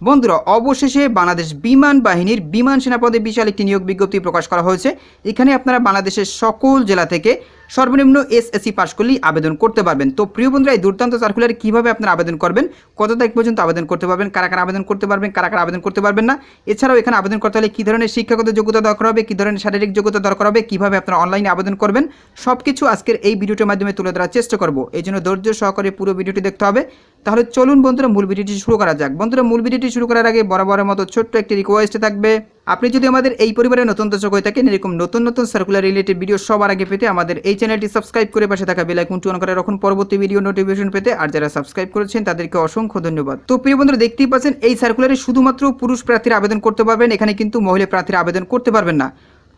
বন্ধুরা, অবশেষে বাংলাদেশ বিমান বাহিনীর বিমান সেনাপদে বিশাল একটি নিয়োগ বিজ্ঞপ্তি প্রকাশ করা হয়েছে। এখানে আপনারা বাংলাদেশের সকল জেলা থেকে সর্বনিম্ন এসএসসি পাশ করলেই আবেদন করতে পারবেন। তো প্রিয় বন্ধুরা, এই দুর্দান্ত সার্কুলার কীভাবে আপনারা আবেদন করবেন, কত তারিখ পর্যন্ত আবেদন করতে পারবেন, কারা কারা আবেদন করতে পারবেন, কারা কারা আবেদন করতে পারবেন না, এছাড়াও এখানে আবেদন করতে হলে কী ধরনের শিক্ষাগত যোগ্যতা দরকার হবে, কী ধরনের শারীরিক যোগ্যতা দরকার হবে, কীভাবে আপনারা অনলাইনে আবেদন করবেন সব কিছু আজকের এই ভিডিওটির মাধ্যমে তুলে ধরার চেষ্টা করব। এই জন্য ধৈর্য সহকারে পুরো ভিডিওটি দেখতে হবে। তাহলে চলুন বন্ধুরা, মূল ভিডিওটি শুরু করা যাক। বন্ধুরা, মূল ভিডিওটি শুরু করার আগে বরাবরের মতো ছোট্ট একটি রিকোয়েস্ট থাকবে। আপনি যদি আমাদের এই পরিবারের নতুন দর্শক হয়ে থাকেন, এরকম নতুন নতুন সার্কুলার রিলেটেড ভিডিও সবার আগে পেতে আমাদের এই চ্যানেলটি সাবস্ক্রাইব করে পাশে থাকা বেল আইকনটি অন করে রাখুন। পরবর্তী ভিডিও নোটিফিকেশন পেতে আর যারা সাবস্ক্রাইব করেছেন, তাদেরকে অসংখ্য ধন্যবাদ। তো প্রিয় বন্ধুরা, দেখতেই পাচ্ছেন, এই সার্কুলারে শুধুমাত্র পুরুষ প্রার্থীরা আবেদন করতে পারবেন, এখানে কিন্তু মহিলা প্রার্থীরা আবেদন করতে পারবেন না।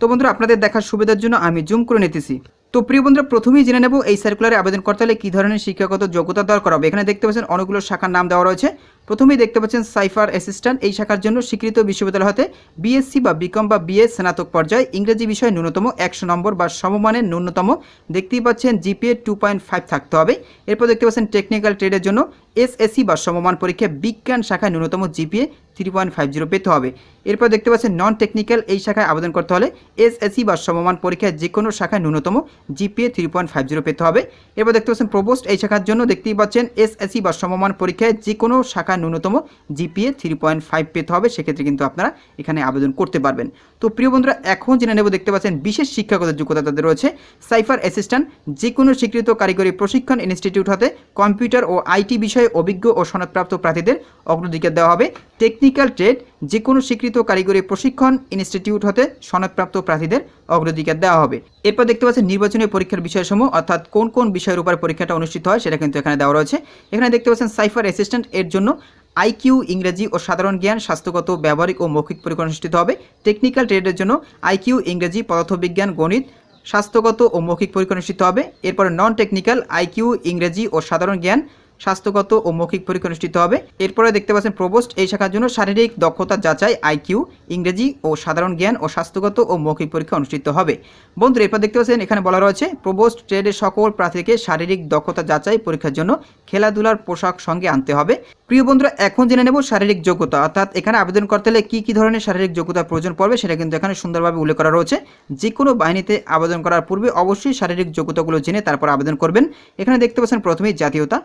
তো বন্ধুরা, আপনাদের দেখার সুবিধার জন্য আমি জুম করে নিতেছি। তো প্রিয় বন্ধুরা, প্রথমেই জেনে নেব এই সার্কুলারে আবেদন করতে হলে কী ধরনের শিক্ষাগত যোগ্যতা দরকার হবে। এখানে দেখতে পাচ্ছেন অনেকগুলো শাখার নাম দেওয়া রয়েছে। প্রথমেই দেখতে পাচ্ছেন সাইফার অ্যাসিস্ট্যান্ট। এই শাখার জন্য স্বীকৃত বিশ্ববিদ্যালয় হতে বিএসসি বা বিকম বা বিএস স্নাতক পর্যায়ে ইংরেজি বিষয়ে ন্যূনতম একশো নম্বর বা সমমানের ন্যূনতম দেখতেই পাচ্ছেন জিপিএ টু পয়েন্ট ফাইভ থাকতে হবে। এরপর দেখতে পাচ্ছেন টেকনিক্যাল ট্রেডের জন্য এসএসসি বা সমমান পরীক্ষায় বিজ্ঞান শাখায় ন্যূনতম GPA three point five zero পেতে হবে। এরপর দেখতে পাচ্ছেন নন টেকনিক্যাল এই শাখায় আবেদন করতে হলে এসএসসি বা সমমান পরীক্ষায় যে কোনো শাখায় ন্যূনতম GPA three point five zero পেতে হবে। এরপর দেখতে পাচ্ছেন প্রবোস্ট এই শাখার জন্য দেখতেই পাচ্ছেন এসএসসি বা সমমান পরীক্ষায় যে কোনো শাখায় ন্যূনতম জিপিএ থ্রি পয়েন্ট ফাইভ পেতে হবে। সেক্ষেত্রে কিন্তু আপনারা এখানে আবেদন করতে পারবেন। তো প্রিয় বন্ধুরা, এখন জেনে নেব দেখতে পাচ্ছেন বিশেষ শিক্ষাগত যোগ্যতা তাদের রয়েছে। সাইফার অ্যাসিস্ট্যান্ট যে কোনো স্বীকৃত কারিগরি প্রশিক্ষণ ইনস্টিটিউট হতে কম্পিউটার ও আইটি বিষয়ে অভিজ্ঞ ও সনদপ্রাপ্ত প্রার্থীদের অগ্রাধিকার দেওয়া হবে। টেকনিক্যাল ট্রেড যে কোনো স্বীকৃত কারিগরি প্রশিক্ষণ ইনস্টিটিউট হতে সনদপ্রাপ্ত প্রার্থীদের অগ্রাধিকার দেওয়া হবে। এরপর দেখতে পাচ্ছেন নির্বাচনী পরীক্ষার বিষয়সমূহ, অর্থাৎ কোন কোন বিষয়ের উপর পরীক্ষাটা অনুষ্ঠিত হয় সেটা কিন্তু এখানে দেওয়া রয়েছে। এখানে দেখতে পাচ্ছেন সাইফার অ্যাসিস্ট্যান্ট এর জন্য আইকিউ, ইংরেজি ও সাধারণ জ্ঞান, স্বাস্থ্যগত, ব্যবহারিক ও মৌখিক পরীক্ষা অনুষ্ঠিত হবে। টেকনিক্যাল ট্রেডের জন্য আইকিউ, ইংরেজি, পদার্থবিজ্ঞান, গণিত, স্বাস্থ্যগত ও মৌখিক পরীক্ষা অনুষ্ঠিত হবে। এরপর নন টেকনিক্যাল আইকিউ, ইংরেজি ও সাধারণ জ্ঞান স্বাস্থ্যগত ও মৌখিক পরীক্ষা অনুষ্ঠিত হবে। এরপরে দেখতে পাচ্ছেন প্রবোস্ট, এই শাখার জন্য শারীরিক দক্ষতা যাচাই আইকিউ ইংরেজি ও সাধারণ জ্ঞান ও স্বাস্থ্যগত ও মৌখিক পরীক্ষা অনুষ্ঠিত হবে। বন্ধুরা, এরপর দেখতে পাচ্ছেন এখানে বলা রয়েছে, প্রবোস্ট ট্রেডের সকল প্রার্থীকে শারীরিক দক্ষতা যাচাই পরীক্ষার জন্য খেলাধুলার পোশাক সঙ্গে আনতে হবে। প্রিয় বন্ধুরা, এখন জেনে নেব শারীরিক যোগ্যতা। অর্থাৎ এখানে আবেদন করতে হলে কী কী ধরনের শারীরিক যোগ্যতা প্রয়োজন পড়বে সেটা কিন্তু এখানে সুন্দরভাবে উল্লেখ করা রয়েছে। যে কোনো বাহিনীতে আবেদন করার পূর্বে অবশ্যই শারীরিক যোগ্যতাগুলো জেনে তারপর আবেদন করবেন। এখানে দেখতে পাচ্ছেন প্রথমেই জাতীয়তা।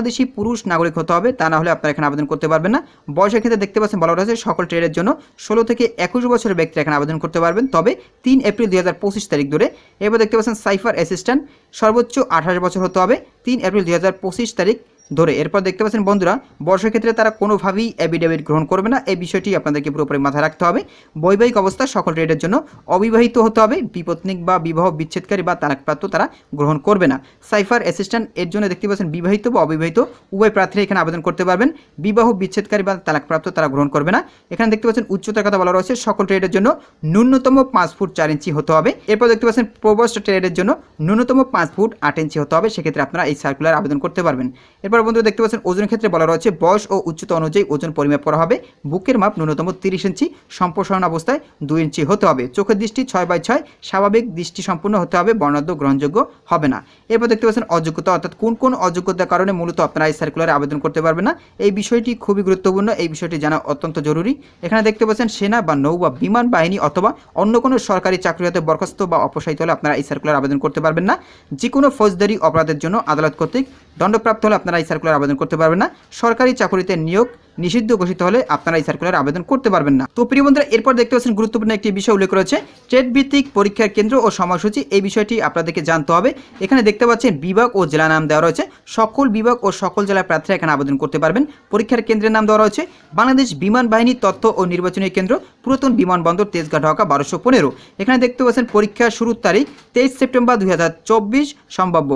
বাংলাদেশি পুরুষ নাগরিক হতে হবে, তা না হলে আপনারা এখানে আবেদন করতে পারবেন না। বয়সের ক্ষেত্রে দেখতে পাচ্ছেন বলা রয়েছে সকল ট্রেডের জন্য ষোলো থেকে একুশ বছরের ব্যক্তি এখানে আবেদন করতে পারবেন। তবে তিন এপ্রিল দুই হাজার পঁচিশ তারিখ ধরে এবার দেখতে পাচ্ছেন সাইফার অ্যাসিস্ট্যান্ট সর্বোচ্চ আঠাশ বছর হতে হবে। তিন এপ্রিল দুই হাজার পঁচিশ তারিখ ধরে। এরপর দেখতে পাচ্ছেন বন্ধুরা, বর্ষের ক্ষেত্রে তারা কোনোভাবেই অ্যাবিডেভিট গ্রহণ করবে না। এই বিষয়টি আপনাদেরকে পুরোপুরি মাথায় রাখতে হবে। বৈবাহিক অবস্থা সকল ট্রেডের জন্য অবিবাহিত হতে হবে। বিপত্নিক বা বিবাহ বিচ্ছেদকারী বা তালাকপ্রাপ্ত তারা গ্রহণ করবে না। সাইফার অ্যাসিস্ট্যান্ট এর জন্য দেখতে পাচ্ছেন বিবাহিত বা অবিবাহিত, উভয় প্রার্থীরা এখানে আবেদন করতে পারবেন। বিবাহ বিচ্ছেদকারী বা তালাকপ্রাপ্ত তারা গ্রহণ করবে না। এখানে দেখতে পাচ্ছেন উচ্চতার কথা বলা রয়েছে, সকল ট্রেডের জন্য ন্যূনতম পাঁচ ফুট চার ইঞ্চি হতে হবে। এরপর দেখতে পাচ্ছেন প্রবোস্ট ট্রেডের জন্য ন্যূনতম পাঁচ ফুট আট ইঞ্চি হতে হবে। সেক্ষেত্রে আপনারা এই সার্কুলার আবেদন করতে পারবেন। এরপর বন্ধুরা দেখতে পাচ্ছেন ওজনের ক্ষেত্রে বলা রয়েছে, বয়স ও উচ্চতা অনুযায়ী ওজন পরিমাপ করা হবে। বুকের মাপ ন্যূনতম তিরিশ ইঞ্চি, সম্প্রসারণ অবস্থায় দুই ইঞ্চি হতে হবে। চোখের দৃষ্টি ছয় বাই ছয়, স্বাভাবিক দৃষ্টি সম্পূর্ণ হতে হবে, বর্ণাঢ্য গ্রহণযোগ্য হবে না। এরপর দেখতে পাচ্ছেন অযোগ্যতা, অর্থাৎ কোন কোন অযোগ্যতার কারণে মূলত আপনারা এই সার্কুলারে আবেদন করতে পারবেন না? এই বিষয়টি খুবই গুরুত্বপূর্ণ, এই বিষয়টি জানা অত্যন্ত জরুরি। এখানে দেখতে পাচ্ছেন সেনা বা নৌ বা বিমান বাহিনী অথবা অন্য কোনো সরকারি চাকরি হতে বরখাস্ত বা অপসারিত হলে আপনারা এই সার্কুলার আবেদন করতে পারবেন না। যে কোনো ফৌজদারি অপরাধের জন্য আদালত কর্তৃক দণ্ডপ্রাপ্ত হলে আপনারা এই সার্কুলার আবেদন করতে পারবেন না। সরকারি চাকরিতে নিয়োগ নিষিদ্ধ ঘোষিত হলে আপনারা এই সার্কুলার আবেদন করতে পারবেন না। তো প্রিয় বন্ধুরা, এরপর দেখতে পাচ্ছেন গুরুত্বপূর্ণ একটি বিষয় উল্লেখ রয়েছে। ট্রেড ভিত্তিক পরীক্ষার কেন্দ্র ও সময়সূচি, এই বিষয়টি আপনাদেরকে জানতে হবে। এখানে দেখতে পাচ্ছেন বিভাগ ও জেলা নাম দেওয়া রয়েছে। সকল বিভাগ ও সকল জেলার প্রার্থীরা এখানে আবেদন করতে পারবেন। পরীক্ষার কেন্দ্রের নাম দেওয়া রয়েছে বাংলাদেশ বিমান বাহিনী তথ্য ও নির্বাচনী কেন্দ্র, পুরাতন বিমানবন্দর তেজগাঁ ঢাকা বারোশো পনেরো। এখানে দেখতে পাচ্ছেন পরীক্ষার শুরুর তারিখ তেইশ সেপ্টেম্বর দুই হাজার চব্বিশ, সম্ভাব্য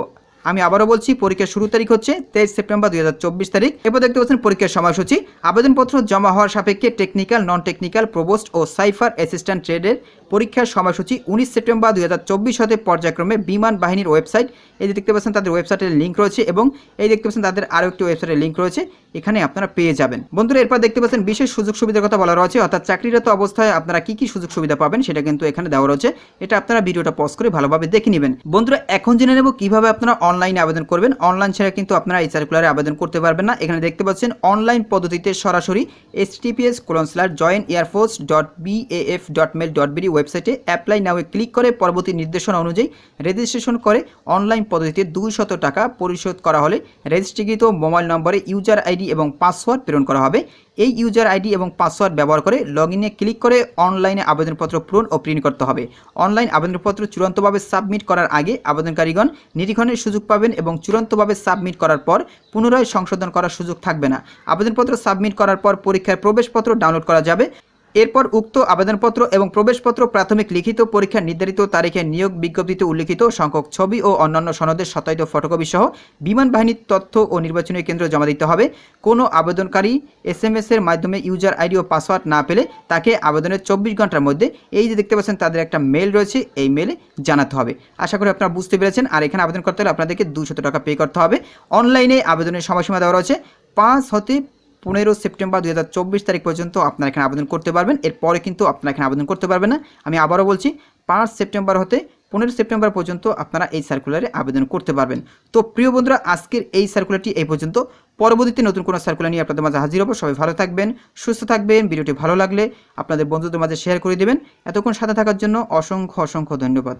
আমি আবারও বলছি, পরীক্ষার শুরু তারিখ হচ্ছে তেইশ সেপ্টেম্বর দুই হাজার চব্বিশ তারিখ। এরপর দেখতে পাচ্ছেন পরীক্ষার সময়সূচি। আবেদনপত্র জমা হওয়ার সাপেক্ষে টেকনিক্যাল নন টেকনিক্যাল প্রবোস্ট ও সাইফার অ্যাসিস্ট্যান্ট ট্রেডের পরীক্ষার সময়সূচি উনিশ সেপ্টেম্বর দুই হাজার চব্বিশ হতে পর্যায়ক্রমে বিমান বাহিনীর ওয়েবসাইট। এই দেখতে পাচ্ছেন তাদের ওয়েবসাইটের লিঙ্ক রয়েছে এবং এই দেখতে পাচ্ছেন তাদের আরও একটি ওয়েবসাইটের লিঙ্ক রয়েছে। এখানে আপনারা পেয়ে যাবেন। বন্ধুরা, এরপর দেখতে পাচ্ছেন বিশেষ সুযোগ সুবিধার কথা বলা রয়েছে। অর্থাৎ চাকরিরত অবস্থায় আপনারা কি কি সুযোগ সুবিধা পাবেন সেটা কিন্তু এখানে দেওয়া রয়েছে। এটা আপনারা ভিডিওটা পজ করে ভালোভাবে দেখে নেবেন। বন্ধুরা, এখন জেনে নেব কীভাবে আপনারা অনলাইনে আবেদন করবেন। অনলাইন ছাড়া কিন্তু আপনারা এই সার্কুলারে আবেদন করতে পারবেন না। এখানে দেখতে পাচ্ছেন অনলাইন পদ্ধতিতে সরাসরি https colon slash join airforce dot BAF dot mil dot BD ওয়েবসাইটে অ্যাপ্লাই নাওয়ে ক্লিক করে পরবর্তী নির্দেশনা অনুযায়ী রেজিস্ট্রেশন করে অনলাইন পদ্ধতিতে দুই শত টাকা পরিশোধ করা হলে রেজিস্ট্রিকৃত মোবাইল নম্বরে ইউজার আইডি এবং পাসওয়ার্ড প্রেরণ করা হবে। এই ইউজার আইডি এবং পাসওয়ার্ড ব্যবহার করে লগ ইনে ক্লিক করে অনলাইনে আবেদনপত্র পূরণ ও প্রিন্ট করতে হবে। অনলাইন আবেদনপত্র চূড়ান্তভাবে সাবমিট করার আগে আবেদনকারীগণ নিরীক্ষণের সুযোগ পাবেন এবং চূড়ান্তভাবে সাবমিট করার পর পুনরায় সংশোধন করার সুযোগ থাকবে না। আবেদনপত্র সাবমিট করার পর পরীক্ষার প্রবেশপত্র ডাউনলোড করা যাবে। এরপর উক্ত আবেদনপত্র এবং প্রবেশপত্র প্রাথমিক লিখিত পরীক্ষার নির্ধারিত তারিখে নিয়োগ বিজ্ঞপ্তিতে উল্লিখিত সংখ্যক ছবি ও অন্যান্য সনদের সত্যায়িত ফটোকপি সহ বিমান বাহিনীর তথ্য ও নির্বাচনী কেন্দ্র জমা দিতে হবে। কোনো আবেদনকারী এস এম এর মাধ্যমে ইউজার আইডি ও পাসওয়ার্ড না পেলে তাকে আবেদনের চব্বিশ ঘণ্টার মধ্যে এই যে দেখতে পাচ্ছেন তাদের একটা মেল রয়েছে, এই মেলে জানাতে হবে। আশা করি আপনারা বুঝতে পেরেছেন। আর এখানে আবেদন করতে হলে আপনাদেরকে দুশত টাকা পে করতে হবে। অনলাইনে আবেদনের সময়সীমা দেওয়া রয়েছে। পাঁচ হতে পনেরো সেপ্টেম্বর দুই হাজার চব্বিশ তারিখ পর্যন্ত আপনারা এখানে আবেদন করতে পারবেন। এরপরে কিন্তু আপনারা এখানে আবেদন করতে পারবেন না। আমি আবারও বলছি, পাঁচ সেপ্টেম্বর হতে পনেরো সেপ্টেম্বর পর্যন্ত আপনারা এই সার্কুলারে আবেদন করতে পারবেন। তো প্রিয় বন্ধুরা, আজকের এই সার্কুলারটি এই পর্যন্ত। পরবর্তীতে নতুন কোনো সার্কুলার নিয়ে আপনাদের মাঝে হাজির হব। সবাই ভালো থাকবেন, সুস্থ থাকবেন। ভিডিওটি ভালো লাগলে আপনাদের বন্ধুদের মাঝে শেয়ার করে দেবেন। এতক্ষণ সাথে থাকার জন্য অসংখ্য অসংখ্য ধন্যবাদ।